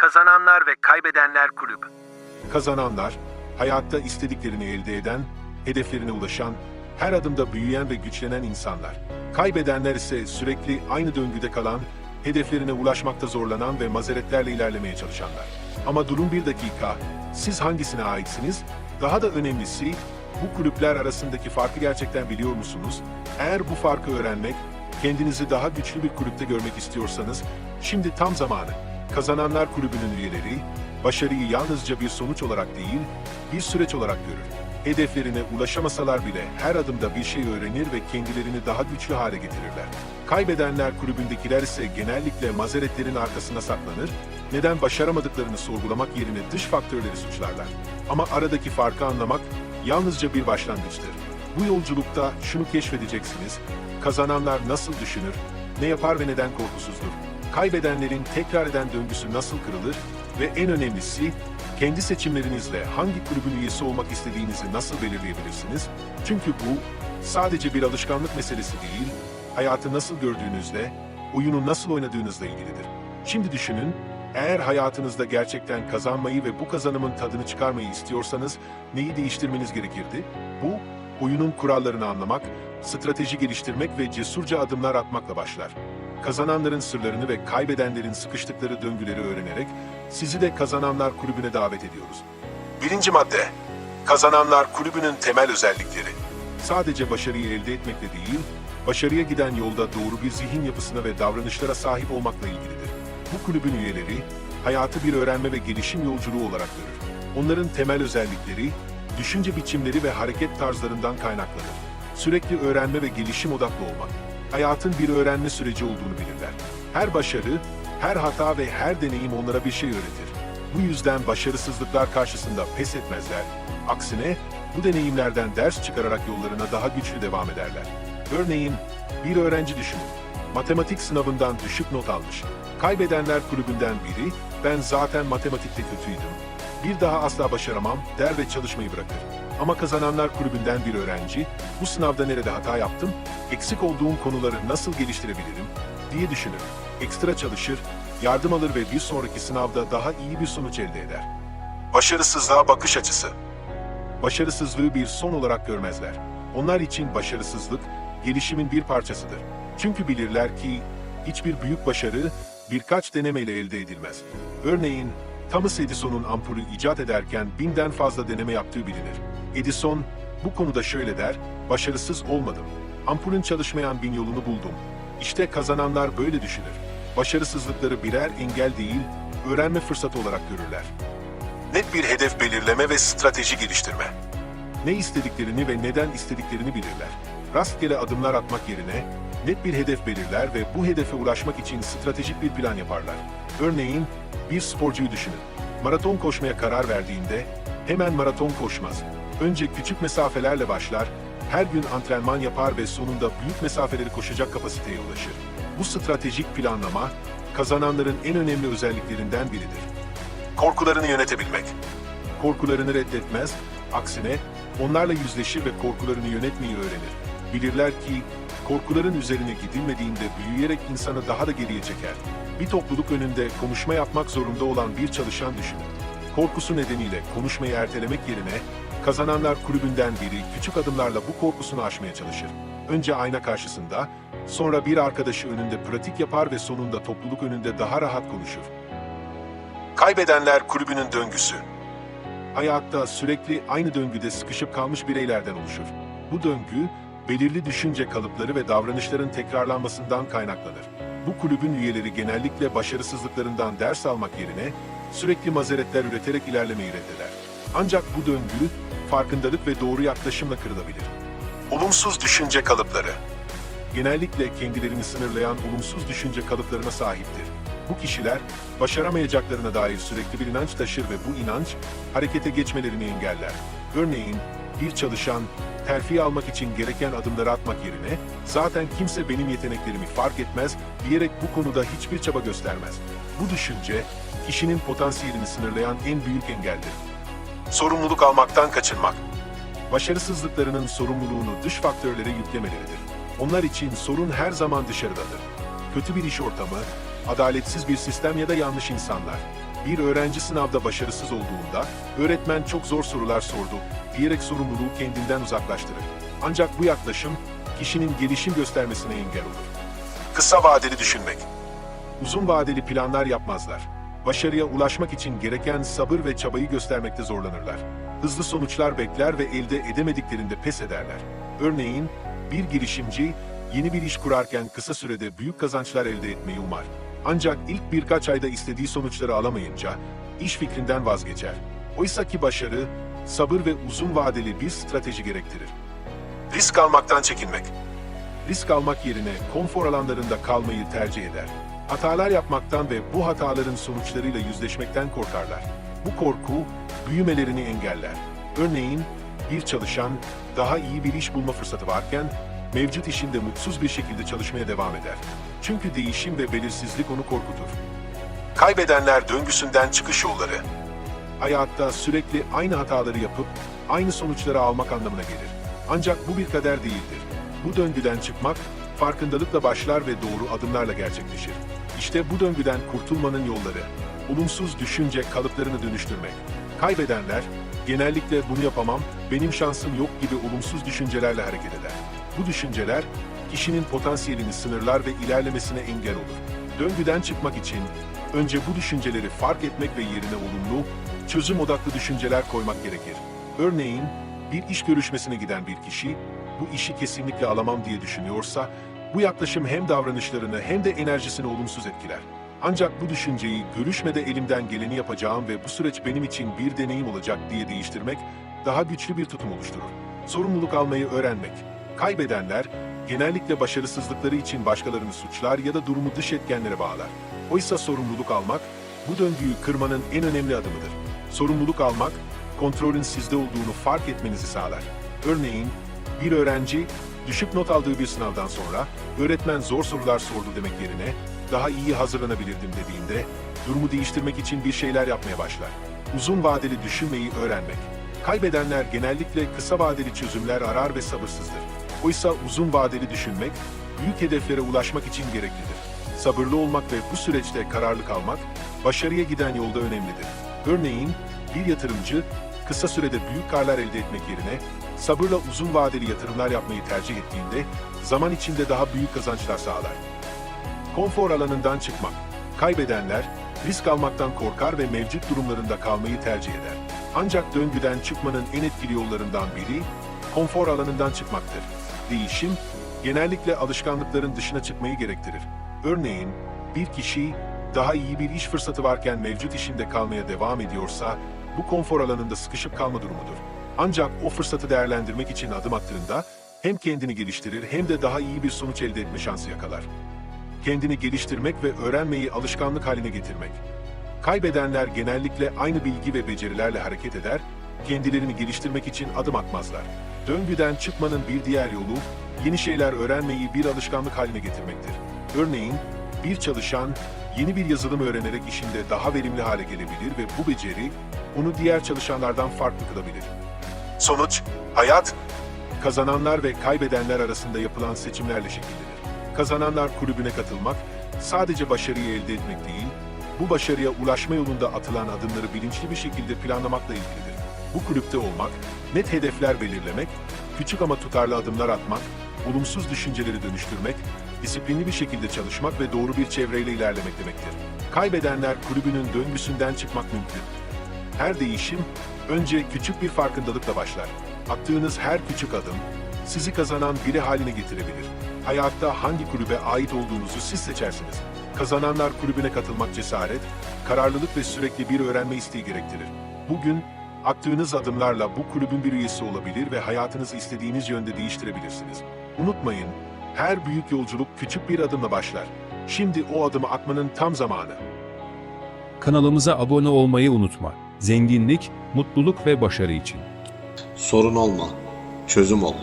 Kazananlar ve Kaybedenler Kulübü. Kazananlar, hayatta istediklerini elde eden, hedeflerine ulaşan, her adımda büyüyen ve güçlenen insanlar. Kaybedenler ise sürekli aynı döngüde kalan, hedeflerine ulaşmakta zorlanan ve mazeretlerle ilerlemeye çalışanlar. Ama durun bir dakika, siz hangisine aitsiniz? Daha da önemlisi, bu kulüpler arasındaki farkı gerçekten biliyor musunuz? Eğer bu farkı öğrenmek, kendinizi daha güçlü bir kulüpte görmek istiyorsanız, şimdi tam zamanı. Kazananlar Kulübü'nün üyeleri, başarıyı yalnızca bir sonuç olarak değil, bir süreç olarak görür. Hedeflerine ulaşamasalar bile her adımda bir şey öğrenir ve kendilerini daha güçlü hale getirirler. Kaybedenler kulübündekiler ise genellikle mazeretlerin arkasına saklanır, neden başaramadıklarını sorgulamak yerine dış faktörleri suçlarlar. Ama aradaki farkı anlamak yalnızca bir başlangıçtır. Bu yolculukta şunu keşfedeceksiniz, kazananlar nasıl düşünür, ne yapar ve neden korkusuzdur. Kaybedenlerin tekrar eden döngüsü nasıl kırılır ve en önemlisi kendi seçimlerinizle hangi kulübün üyesi olmak istediğinizi nasıl belirleyebilirsiniz? Çünkü bu sadece bir alışkanlık meselesi değil, hayatı nasıl gördüğünüzle, oyunu nasıl oynadığınızla ilgilidir. Şimdi düşünün, eğer hayatınızda gerçekten kazanmayı ve bu kazanımın tadını çıkarmayı istiyorsanız neyi değiştirmeniz gerekirdi? Bu, oyunun kurallarını anlamak, strateji geliştirmek ve cesurca adımlar atmakla başlar. Kazananların sırlarını ve kaybedenlerin sıkıştıkları döngüleri öğrenerek sizi de Kazananlar Kulübü'ne davet ediyoruz. Birinci madde, Kazananlar Kulübü'nün temel özellikleri. Sadece başarıyı elde etmekle değil, başarıya giden yolda doğru bir zihin yapısına ve davranışlara sahip olmakla ilgilidir. Bu kulübün üyeleri, hayatı bir öğrenme ve gelişim yolculuğu olarak görür. Onların temel özellikleri, düşünce biçimleri ve hareket tarzlarından kaynaklanır. Sürekli öğrenme ve gelişim odaklı olmak, hayatın bir öğrenme süreci olduğunu bilirler. Her başarı, her hata ve her deneyim onlara bir şey öğretir. Bu yüzden başarısızlıklar karşısında pes etmezler. Aksine bu deneyimlerden ders çıkararak yollarına daha güçlü devam ederler. Örneğin bir öğrenci düşünün. Matematik sınavından düşük not almış. Kaybedenler kulübünden biri, ben zaten matematikte kötüydüm. Bir daha asla başaramam der ve çalışmayı bırakır. Ama kazananlar kulübünden bir öğrenci, bu sınavda nerede hata yaptım, eksik olduğum konuları nasıl geliştirebilirim diye düşünür. Ekstra çalışır, yardım alır ve bir sonraki sınavda daha iyi bir sonuç elde eder. Başarısızlığa bakış açısı Başarısızlığı bir son olarak görmezler. Onlar için başarısızlık, gelişimin bir parçasıdır. Çünkü bilirler ki hiçbir büyük başarı birkaç denemeyle elde edilmez. Örneğin, Thomas Edison'un ampulü icat ederken binden fazla deneme yaptığı bilinir. Edison bu konuda şöyle der, başarısız olmadım. Ampulün çalışmayan bin yolunu buldum. İşte kazananlar böyle düşünür. Başarısızlıkları birer engel değil, öğrenme fırsatı olarak görürler. Net bir hedef belirleme ve strateji geliştirme. Ne istediklerini ve neden istediklerini bilirler. Rastgele adımlar atmak yerine net bir hedef belirler ve bu hedefe ulaşmak için stratejik bir plan yaparlar. Örneğin bir sporcuyu düşünün. Maraton koşmaya karar verdiğinde hemen maraton koşmaz. Önce küçük mesafelerle başlar, her gün antrenman yapar ve sonunda büyük mesafeleri koşacak kapasiteye ulaşır. Bu stratejik planlama kazananların en önemli özelliklerinden biridir. Korkularını yönetebilmek. Korkularını reddetmez, aksine onlarla yüzleşir ve korkularını yönetmeyi öğrenir. Bilirler ki korkuların üzerine gidilmediğinde büyüyerek insanı daha da geriye çeker. Bir topluluk önünde konuşma yapmak zorunda olan bir çalışan düşünün. Korkusu nedeniyle konuşmayı ertelemek yerine kazananlar kulübünden biri küçük adımlarla bu korkusunu aşmaya çalışır. Önce ayna karşısında, sonra bir arkadaşı önünde pratik yapar ve sonunda topluluk önünde daha rahat konuşur. Kaybedenler kulübünün döngüsü. Hayatta sürekli aynı döngüde sıkışıp kalmış bireylerden oluşur. Bu döngü, belirli düşünce kalıpları ve davranışların tekrarlanmasından kaynaklanır. Bu kulübün üyeleri genellikle başarısızlıklarından ders almak yerine sürekli mazeretler üreterek ilerlemeyi reddeder. Ancak bu döngü, farkındalık ve doğru yaklaşımla kırılabilir. Olumsuz düşünce kalıpları genellikle kendilerini sınırlayan olumsuz düşünce kalıplarına sahiptir. Bu kişiler başaramayacaklarına dair sürekli bir inanç taşır ve bu inanç harekete geçmelerini engeller. Örneğin bir çalışan terfi almak için gereken adımları atmak yerine zaten kimse benim yeteneklerimi fark etmez diyerek bu konuda hiçbir çaba göstermez. Bu düşünce kişinin potansiyelini sınırlayan en büyük engeldir. Sorumluluk almaktan kaçınmak başarısızlıklarının sorumluluğunu dış faktörlere yüklemeleridir. Onlar için sorun her zaman dışarıdadır. Kötü bir iş ortamı, adaletsiz bir sistem ya da yanlış insanlar. Bir öğrenci sınavda başarısız olduğunda, öğretmen çok zor sorular sordu diyerek sorumluluğu kendinden uzaklaştırır. Ancak bu yaklaşım, kişinin gelişim göstermesine engel olur. Kısa vadeli düşünmek. Uzun vadeli planlar yapmazlar. Başarıya ulaşmak için gereken sabır ve çabayı göstermekte zorlanırlar. Hızlı sonuçlar bekler ve elde edemediklerinde pes ederler. Örneğin, bir girişimci yeni bir iş kurarken kısa sürede büyük kazançlar elde etmeyi umar. Ancak ilk birkaç ayda istediği sonuçları alamayınca iş fikrinden vazgeçer. Oysa ki başarı, sabır ve uzun vadeli bir strateji gerektirir. Risk almaktan çekinmek. Risk almak yerine konfor alanlarında kalmayı tercih eder. Hatalar yapmaktan ve bu hataların sonuçlarıyla yüzleşmekten korkarlar. Bu korku büyümelerini engeller. Örneğin bir çalışan daha iyi bir iş bulma fırsatı varken mevcut işinde mutsuz bir şekilde çalışmaya devam eder. Çünkü değişim ve belirsizlik onu korkutur. Kaybedenler döngüsünden çıkış yolları. Hayatta sürekli aynı hataları yapıp aynı sonuçları almak anlamına gelir. Ancak bu bir kader değildir. Bu döngüden çıkmak farkındalıkla başlar ve doğru adımlarla gerçekleşir. İşte bu döngüden kurtulmanın yolları. Olumsuz düşünce kalıplarını dönüştürmek. Kaybedenler genellikle bunu yapamam, benim şansım yok gibi olumsuz düşüncelerle hareket eder. Bu düşünceler kişinin potansiyelini sınırlar ve ilerlemesine engel olur. Döngüden çıkmak için önce bu düşünceleri fark etmek ve yerine olumlu, çözüm odaklı düşünceler koymak gerekir. Örneğin bir iş görüşmesine giden bir kişi bu işi kesinlikle alamam diye düşünüyorsa bu yaklaşım hem davranışlarını hem de enerjisini olumsuz etkiler. Ancak bu düşünceyi görüşmede elimden geleni yapacağım ve bu süreç benim için bir deneyim olacak diye değiştirmek daha güçlü bir tutum oluşturur. Sorumluluk almayı öğrenmek. Kaybedenler genellikle başarısızlıkları için başkalarını suçlar ya da durumu dış etkenlere bağlar. Oysa sorumluluk almak bu döngüyü kırmanın en önemli adımıdır. Sorumluluk almak kontrolün sizde olduğunu fark etmenizi sağlar. Örneğin bir öğrenci düşük not aldığı bir sınavdan sonra öğretmen zor sorular sordu demek yerine daha iyi hazırlanabilirdim dediğinde durumu değiştirmek için bir şeyler yapmaya başlar. Uzun vadeli düşünmeyi öğrenmek. Kaybedenler genellikle kısa vadeli çözümler arar ve sabırsızdır. Oysa uzun vadeli düşünmek büyük hedeflere ulaşmak için gereklidir. Sabırlı olmak ve bu süreçte kararlı kalmak başarıya giden yolda önemlidir. Örneğin bir yatırımcı kısa sürede büyük karlar elde etmek yerine sabırla uzun vadeli yatırımlar yapmayı tercih ettiğinde zaman içinde daha büyük kazançlar sağlar. Konfor alanından çıkmak. Kaybedenler risk almaktan korkar ve mevcut durumlarında kalmayı tercih eder. Ancak döngüden çıkmanın en etkili yollarından biri konfor alanından çıkmaktır. Değişim genellikle alışkanlıkların dışına çıkmayı gerektirir. Örneğin bir kişi daha iyi bir iş fırsatı varken mevcut işinde kalmaya devam ediyorsa bu konfor alanında sıkışıp kalma durumudur. Ancak o fırsatı değerlendirmek için adım attığında hem kendini geliştirir hem de daha iyi bir sonuç elde etme şansı yakalar. Kendini geliştirmek ve öğrenmeyi alışkanlık haline getirmek. Kaybedenler genellikle aynı bilgi ve becerilerle hareket eder, kendilerini geliştirmek için adım atmazlar. Döngüden çıkmanın bir diğer yolu, yeni şeyler öğrenmeyi bir alışkanlık haline getirmektir. Örneğin, bir çalışan yeni bir yazılım öğrenerek işinde daha verimli hale gelebilir ve bu beceri onu diğer çalışanlardan farklı kılabilir. Sonuç, hayat, kazananlar ve kaybedenler arasında yapılan seçimlerle şekillenir. Kazananlar kulübüne katılmak, sadece başarıyı elde etmek değil, bu başarıya ulaşma yolunda atılan adımları bilinçli bir şekilde planlamakla ilgilidir. Bu kulüpte olmak, net hedefler belirlemek, küçük ama tutarlı adımlar atmak, olumsuz düşünceleri dönüştürmek, disiplinli bir şekilde çalışmak ve doğru bir çevreyle ilerlemek demektir. Kaybedenler kulübünün döngüsünden çıkmak mümkün. Her değişim önce küçük bir farkındalıkla başlar. Attığınız her küçük adım sizi kazanan biri haline getirebilir. Hayatta hangi kulübe ait olduğunuzu siz seçersiniz. Kazananlar kulübüne katılmak cesaret, kararlılık ve sürekli bir öğrenme isteği gerektirir. Bugün attığınız adımlarla bu kulübün bir üyesi olabilir ve hayatınızı istediğiniz yönde değiştirebilirsiniz. Unutmayın, her büyük yolculuk küçük bir adımla başlar. Şimdi o adımı atmanın tam zamanı. Kanalımıza abone olmayı unutma. Zenginlik, mutluluk ve başarı için. Sorun olma, çözüm ol.